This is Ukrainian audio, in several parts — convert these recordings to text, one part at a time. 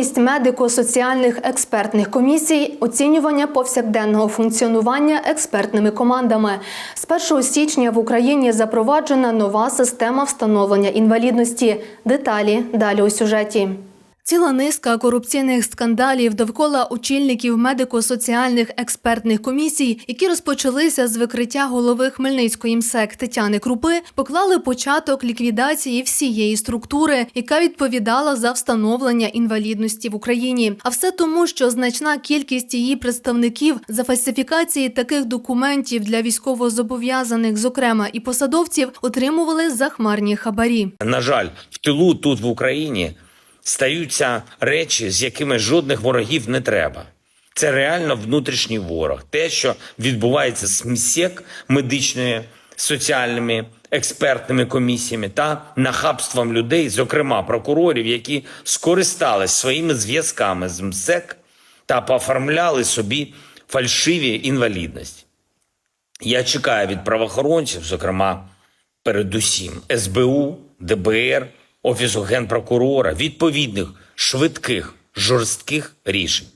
Замість медико-соціальних експертних комісій оцінювання повсякденного функціонування експертними командами. З 1 січня в Україні запроваджена нова система встановлення інвалідності. Деталі далі у сюжеті. Ціла низка корупційних скандалів довкола очільників медико-соціальних експертних комісій, які розпочалися з викриття голови Хмельницької МСЕК Тетяни Крупи, поклали початок ліквідації всієї структури, яка відповідала за встановлення інвалідності в Україні. А все тому, що значна кількість її представників за фальсифікації таких документів для військовозобов'язаних, зокрема і посадовців, отримували захмарні хабарі. На жаль, в тилу тут в Україні стаються речі, з якими жодних ворогів не треба. Це реально внутрішній ворог. Те, що відбувається з МСЕК медичними соціальними експертними комісіями та нахабством людей, зокрема прокурорів, які скористались своїми зв'язками з МСЕК та пооформляли собі фальшиві інвалідності. Я чекаю від правоохоронців, зокрема, передусім СБУ, ДБР, Офісу генпрокурора, відповідних швидких, жорстких рішень.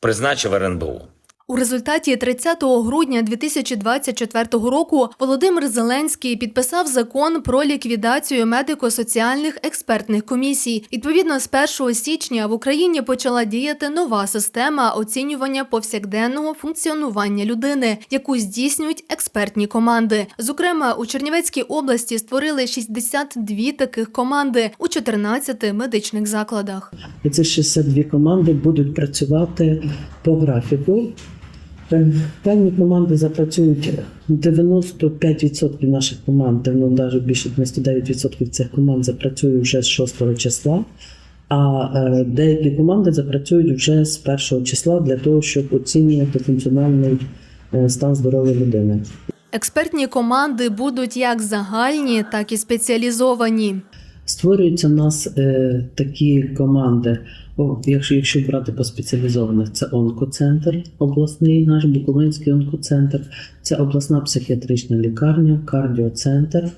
Призначив РНБО. У результаті 30 грудня 2024 року Володимир Зеленський підписав закон про ліквідацію медико-соціальних експертних комісій. Відповідно, з 1 січня в Україні почала діяти нова система оцінювання повсякденного функціонування людини, яку здійснюють експертні команди. Зокрема, у Чернівецькій області створили 62 таких команди у 14 медичних закладах. І ці 62 команди будуть працювати по графіку. Певні команди запрацюють 95% наших команд, ну навіть більше 99% цих команд запрацюють вже з 6 числа. А е, деякі команди запрацюють вже з 1 числа для того, щоб оцінювати функціональний е, стан здоров'я людини. Експертні команди будуть як загальні, так і спеціалізовані. Створюються у нас е, такі команди. О, якщо, якщо брати по спеціалізованих, це онкоцентр обласний, наш Буковинський онкоцентр, це обласна психіатрична лікарня, кардіоцентр.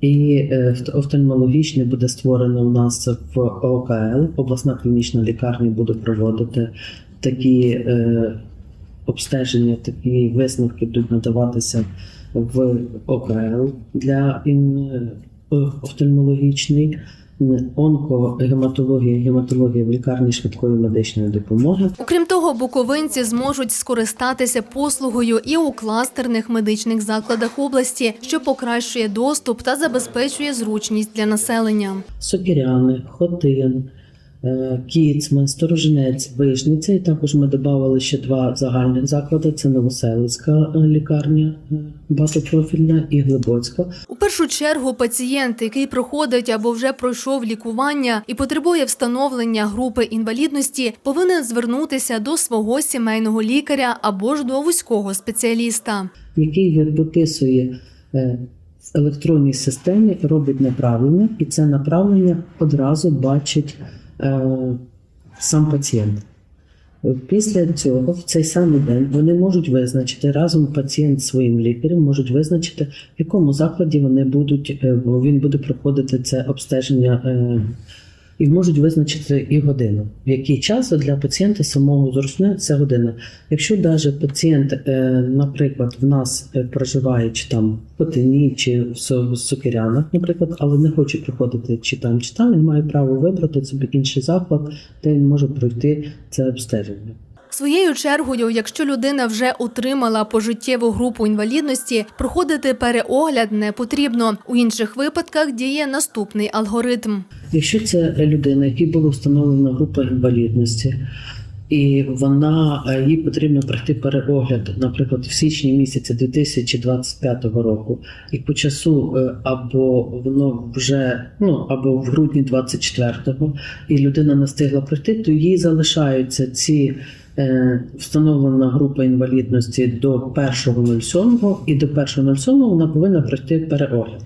І е, офтальмологічний буде створено у нас в ОКЛ. Обласна клінічна лікарня буде проводити такі е, обстеження, такі висновки будуть надаватися в ОКЛ для ін, е, офтальмологічний, онкогематологія, гематологія в лікарні швидкої медичної допомоги. Окрім того, буковинці зможуть скористатися послугою і у кластерних медичних закладах області, що покращує доступ та забезпечує зручність для населення. Сокіряни, Хотин, Кіцман, Сторожинець, Вишниця. І також ми додали ще два загальних заклади: це Новоселицька е, лікарня е, багатопрофільна і Глибоцька. У першу чергу пацієнт, який проходить або вже пройшов лікування і потребує встановлення групи інвалідності, повинен звернутися до свого сімейного лікаря або ж до вузького спеціаліста. який виписує е, в електронній системі, робить направлення, і це направлення одразу бачить е, сам пацієнт. Після цього, в цей самий день, вони можуть визначити разом пацієнт своїм лікарем, можуть визначити, в якому закладі вони будуть, е, він буде проходити це обстеження. І можуть визначити і годину, в який час для пацієнта самого зручне це година. Якщо навіть пацієнт, е, наприклад, в нас е, проживає чи там в Потині, чи в Сокирянах, наприклад, але не хоче приходити чи там, чи там, він має право вибрати собі інший заклад, де він може пройти це обстеження. Своєю чергою, якщо людина вже отримала пожиттєву групу інвалідності, проходити переогляд не потрібно. У інших випадках діє наступний алгоритм. Якщо це людина, якій була встановлена група інвалідності, і вона е, їй потрібно пройти переогляд, наприклад, в січні місяці 2025 року, і по часу е, або воно вже ну або в грудні 24-го, і людина не встигла пройти, то їй залишаються ці. е, Встановлена група інвалідності до 1.07 і до 1.07 вона повинна пройти переогляд.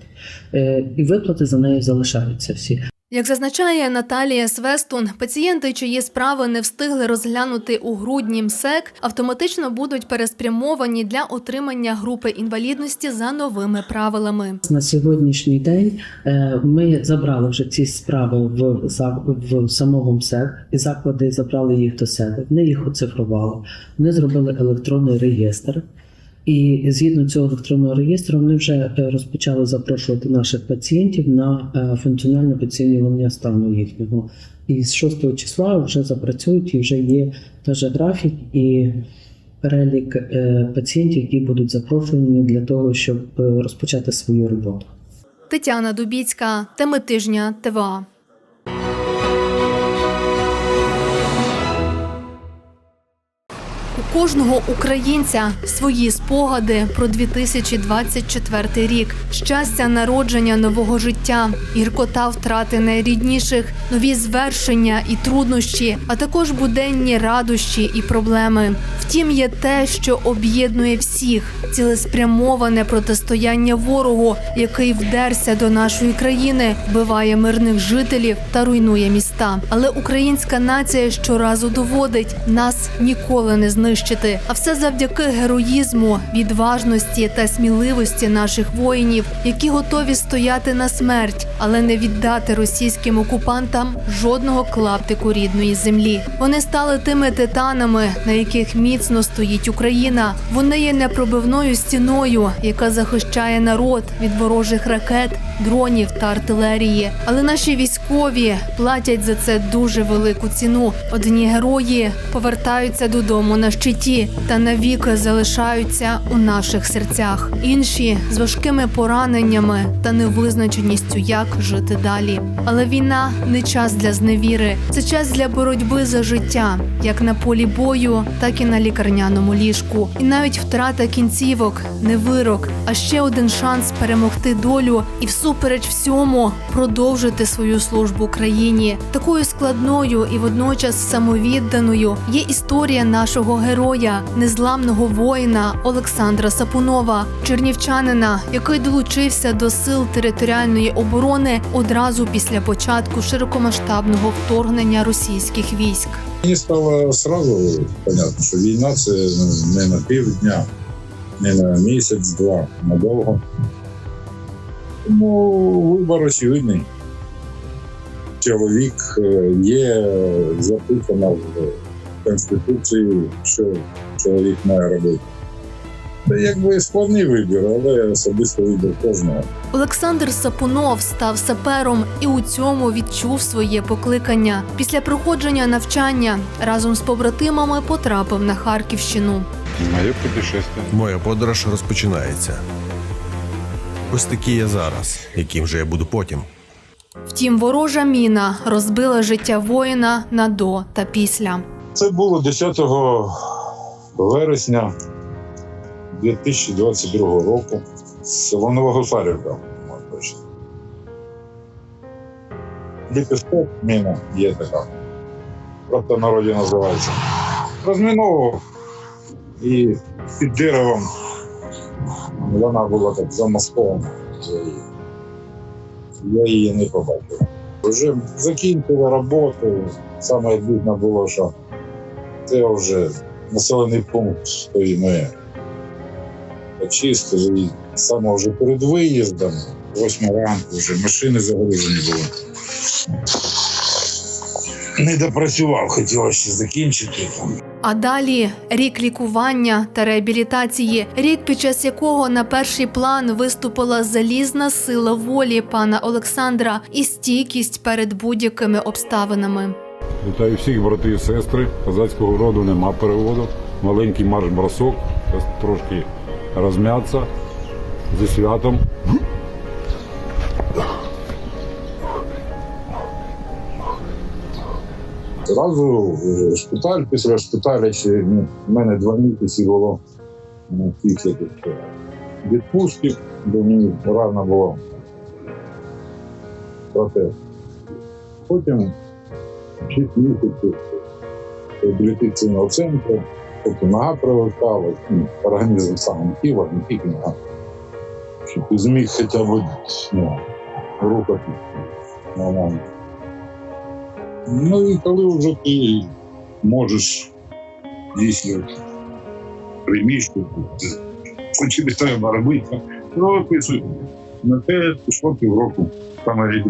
І виплати за нею залишаються всі. Як зазначає Наталія Свестун, пацієнти, чиї справи не встигли розглянути у грудні МСЕК, автоматично будуть переспрямовані для отримання групи інвалідності за новими правилами. На сьогоднішній день е, ми забрали вже ці справи в, в самому МСЕК, і заклади забрали їх до себе. Вони їх оцифрували. Вони зробили електронний реєстр. І згідно цього електронного реєстру вони вже е, розпочали запрошувати наших пацієнтів на е, функціональне оцінювання стану їхнього. І з 6 числа вже запрацюють і вже є теж графік і перелік е, пацієнтів, які будуть запрошені для того, щоб розпочати свою роботу. Тетяна Дубіцька, теми тижня ТВА. Кожного українця свої спогади про 2024 рік, щастя народження нового життя, гіркота втрати найрідніших, нові звершення і труднощі, а також буденні радощі і проблеми. Втім, є те, що об'єднує всіх цілеспрямоване протистояння ворогу, який вдерся до нашої країни, вбиває мирних жителів та руйнує міста. Але українська нація щоразу доводить нас ніколи не знищити. А все завдяки героїзму, відважності та сміливості наших воїнів, які готові стояти на смерть, але не віддати російським окупантам жодного клаптику рідної землі. Вони стали тими титанами, на яких міцно стоїть Україна. Вони є непробивною стіною, яка захищає народ від ворожих ракет, дронів та артилерії. Але наші військові платять за це дуже велику ціну. Одні герої повертаються додому на щиті та навіки залишаються у наших серцях. Інші з важкими пораненнями та невизначеністю, як жити далі. Але війна не час для зневіри, це час для боротьби за життя, як на полі бою, так і на лікарняному ліжку. І навіть втрата кінцівок не вирок, а ще один шанс перемогти долю і всупереч всьому продовжити свою службу країні. Такою складною і водночас самовідданою є історія нашого героя, незламного воїна Олександра Сапунова, чернівчанина, який долучився до сил територіальної оборони одразу після початку широкомасштабного вторгнення російських військ. Мені стало сразу понятно, що війна це не на півдня, не на місяць-два, надовго. Тому вибор очевидний. Чоловік е, є записано в Конституції, що чоловік має робити. Це якби складний вибір, але особисто вибір кожного. Олександр Сапунов став сапером і у цьому відчув своє покликання. Після проходження навчання разом з побратимами потрапив на Харківщину. Мое путешествие. Моя подорож розпочинається. Ось такий я зараз, яким же я буду потім. Втім, ворожа міна розбила життя воїна на до та після. Це було 10 вересня 2022 року. Село Новогусарівка, може точно. Ліпісток міна є така. Просто народі називається. Розміновував. І під деревом вона була так замаскована. Я її- не побачив. Вже закінчили роботу. Саме обідно було, що це вже населений пункт, що ми очистили. І саме вже перед виїздом, 8 ранку, вже машини загружені були. Не допрацював, хотілося ще закінчити. А далі рік лікування та реабілітації, рік, під час якого на перший план виступила залізна сила волі пана Олександра і стійкість перед будь-якими обставинами. Вітаю всіх брати і сестри. Козацького роду нема переводу. Маленький марш-бросок. Трошки розм'ятися зі святом. Зразу в шпиталь, після шпиталя ще ну, в мене два місяці було ну, після е, відпустки, бо мені рано було. Проте. Потім 6 місяців реабілітаційного центру, потім нога привикала, ну, організм сам тіло, не тільки нога. Щоб зміг хоча б ну, рухати нормально. Ну і коли вже ти можеш дійсно тобі треба робити, ну описуй. На те пішло півроку, саме рік.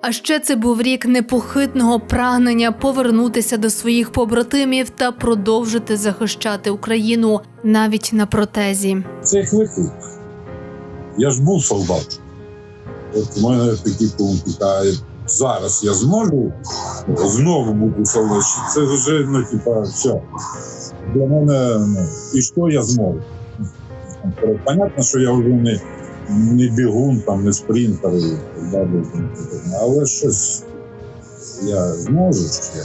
А ще це був рік непохитного прагнення повернутися до своїх побратимів та продовжити захищати Україну навіть на протезі. Це як виклик. Я ж був солдат. От у мене такі пункти. Зараз я зможу знову бути солдат. Це вже, ну, типа, все. Для мене, ну, і що я зможу? Понятно, що я вже не, не бігун, там, не спринтер, але щось я зможу ще.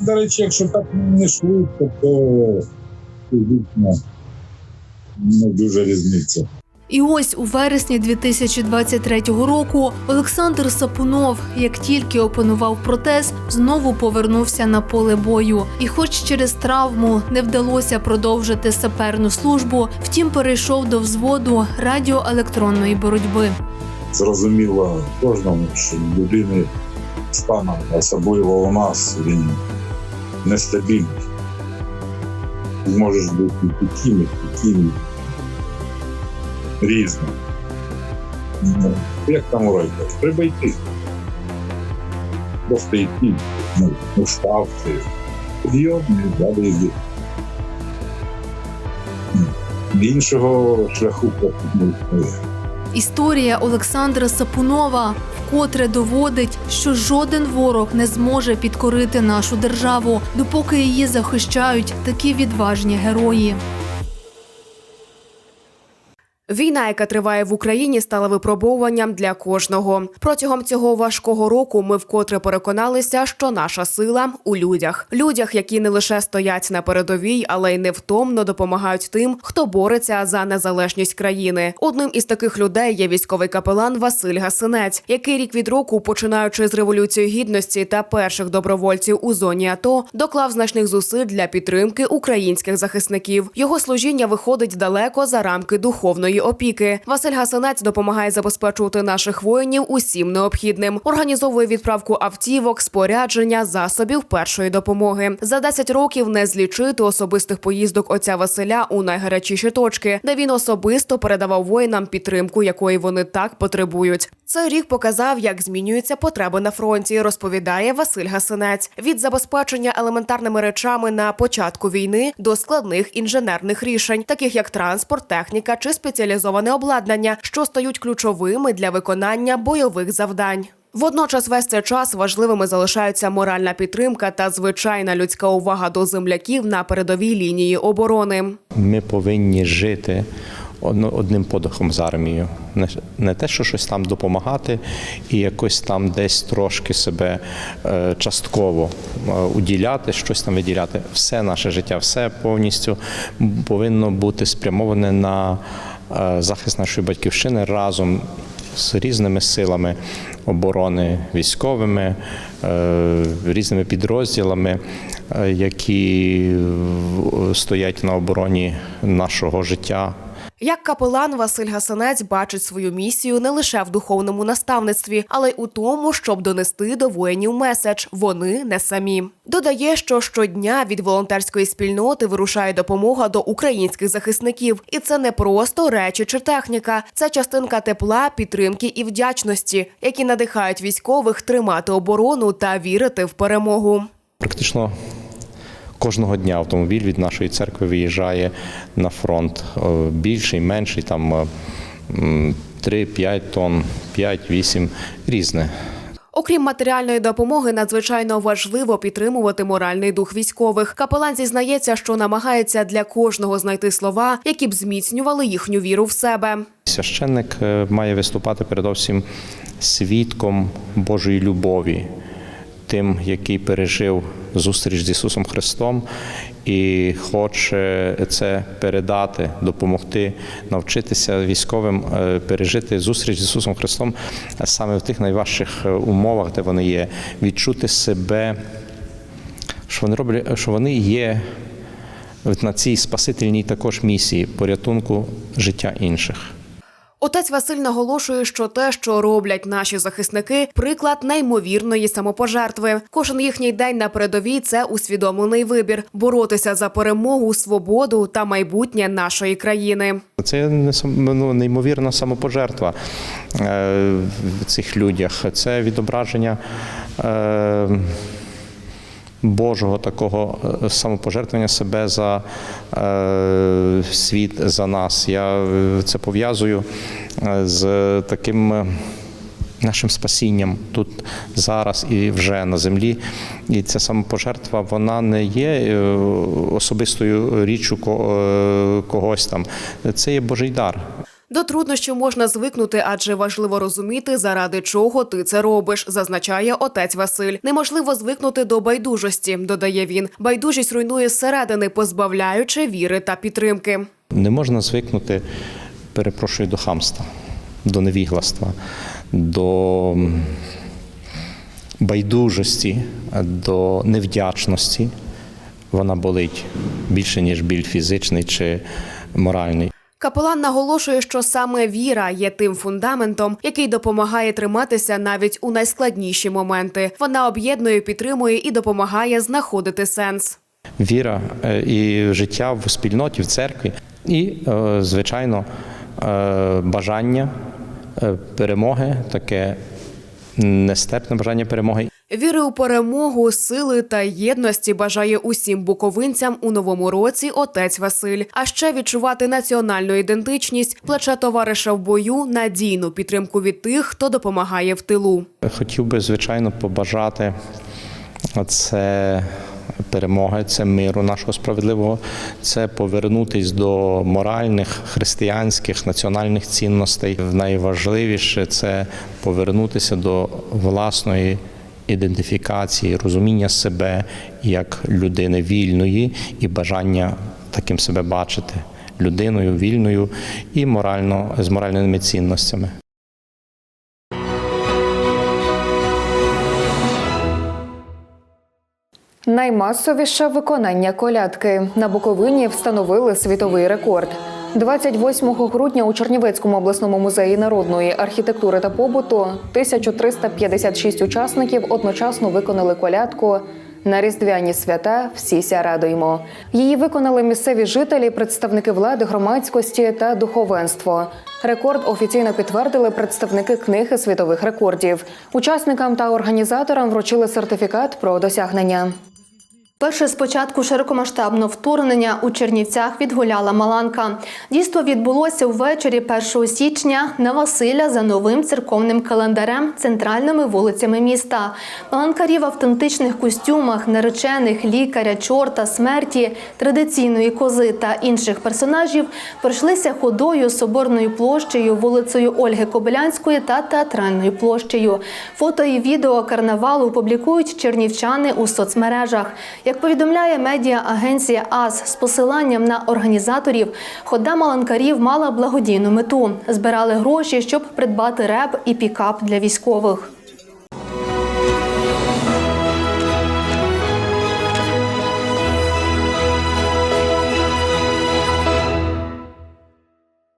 До речі, якщо так не швидко, то фізично не дуже різниця. І ось у вересні 2023 року Олександр Сапунов, як тільки опанував протез, знову повернувся на поле бою. І, хоч через травму не вдалося продовжити саперну службу, втім перейшов до взводу радіоелектронної боротьби. Зрозуміло кожному, що людини стан, особливо у нас, він нестабільний. Можеш бути таким, таким різним. Ну, Як там райку? Треба йти. Просто йти. Ну, ну став ти. Підйом і далі йди. Іншого шляху не. Історія Олександра Сапунова вкотре доводить, що жоден ворог не зможе підкорити нашу державу, допоки її захищають такі відважні герої. Війна, яка триває в Україні, стала випробовуванням для кожного. Протягом цього важкого року ми вкотре переконалися, що наша сила у людях, людях, які не лише стоять на передовій, але й невтомно допомагають тим, хто бореться за незалежність країни. Одним із таких людей є військовий капелан Василь Гасинець, який рік від року, починаючи з революції гідності та перших добровольців у зоні АТО, доклав значних зусиль для підтримки українських захисників. Його служіння виходить далеко за рамки духовної опіки. Василь Гасанець допомагає забезпечувати наших воїнів усім необхідним. Організовує відправку автівок, спорядження, засобів першої допомоги. За 10 років не злічити особистих поїздок отця Василя у найгарячіші точки, де він особисто передавав воїнам підтримку, якої вони так потребують. Цей рік показав, як змінюються потреби на фронті. Розповідає Василь Гасинець. Від забезпечення елементарними речами на початку війни до складних інженерних рішень, таких як транспорт, техніка чи спеціалізоване обладнання, що стають ключовими для виконання бойових завдань. Водночас весь цей час важливими залишаються моральна підтримка та звичайна людська увага до земляків на передовій лінії оборони. Ми повинні жити одним подихом з армією. Не, не те, що щось там допомагати і якось там десь трошки себе е, частково е, уділяти, щось там виділяти. Все наше життя, все повністю повинно бути спрямоване на е, захист нашої батьківщини разом з різними силами оборони військовими, різними підрозділами, які стоять на обороні нашого життя, Як капелан Василь Гасанець бачить свою місію не лише в духовному наставництві, але й у тому, щоб донести до воїнів меседж вони не самі. Додає, що щодня від волонтерської спільноти вирушає допомога до українських захисників, і це не просто речі чи техніка, це частинка тепла, підтримки і вдячності, які надихають військових тримати оборону та вірити в перемогу. Практично кожного дня автомобіль від нашої церкви виїжджає на фронт. Е, Більший, менший, там е, м, 3-5 тонн, 5-8, різне. Окрім матеріальної допомоги, надзвичайно важливо підтримувати моральний дух військових. Капелан зізнається, що намагається для кожного знайти слова, які б зміцнювали їхню віру в себе. Священник е, має виступати передовсім свідком Божої любові, тим, який пережив зустріч з Ісусом Христом і хоче це передати, допомогти, навчитися військовим е, пережити зустріч з Ісусом Христом саме в тих найважчих е, умовах, де вони є, відчути себе, що вони роблять, що вони є на цій спасительній також місії порятунку життя інших. Отець Василь наголошує, що те, що роблять наші захисники, приклад неймовірної самопожертви. Кожен їхній день на передовій це усвідомлений вибір боротися за перемогу, свободу та майбутнє нашої країни. Це не ну, неймовірна самопожертва е, в цих людях. Це відображення е, Божого такого е, самопожертвування себе за е, світ, за нас. Я е, це пов'язую е, з таким. Нашим спасінням тут зараз і вже на землі, і ця самопожертва вона не є особистою річчю когось там. Це є Божий дар. До труднощів можна звикнути, адже важливо розуміти, заради чого ти це робиш, зазначає отець Василь. Неможливо звикнути до байдужості, додає він. Байдужість руйнує зсередини, позбавляючи віри та підтримки. Не можна звикнути, перепрошую, до хамства, до невігластва, до байдужості, до невдячності. Вона болить більше, ніж біль фізичний чи моральний. Капелан наголошує, що саме віра є тим фундаментом, який допомагає триматися навіть у найскладніші моменти. Вона об'єднує, підтримує і допомагає знаходити сенс. Віра е, і життя в спільноті, в церкві, і, е, звичайно, е, бажання перемоги, таке нестерпне бажання перемоги. Віри у перемогу, сили та єдності бажає усім буковинцям у новому році отець Василь. А ще відчувати національну ідентичність, плече товариша в бою, надійну підтримку від тих, хто допомагає в тилу. Хотів би, звичайно, побажати це перемоги, це миру нашого справедливого, це повернутись до моральних, християнських, національних цінностей. Найважливіше це повернутися до власної ідентифікації, розуміння себе як людини вільної і бажання таким себе бачити людиною вільною і морально з моральними цінностями. Наймасовіше виконання колядки на Буковині встановили світовий рекорд. 28 грудня у Чернівецькому обласному музеї народної архітектури та побуту 1356 учасників одночасно виконали колядку на різдвяні свята Всіся радуймо. Її виконали місцеві жителі, представники влади, громадськості та духовенство. Рекорд офіційно підтвердили представники книги світових рекордів. Учасникам та організаторам вручили сертифікат про досягнення. Перше з початку широкомасштабного вторгнення у Чернівцях відгуляла Маланка. Дійство відбулося ввечері 1 січня на Василя за новим церковним календарем центральними вулицями міста. Маланкарі в автентичних костюмах, наречених, лікаря, чорта, смерті, традиційної кози та інших персонажів пройшлися ходою соборною площею, вулицею Ольги Кобилянської та театральною площею. Фото і відео карнавалу публікують чернівчани у соцмережах. Як повідомляє медіа-агенція АС з посиланням на організаторів, хода маланкарів мала благодійну мету. Збирали гроші, щоб придбати реп і пікап для військових.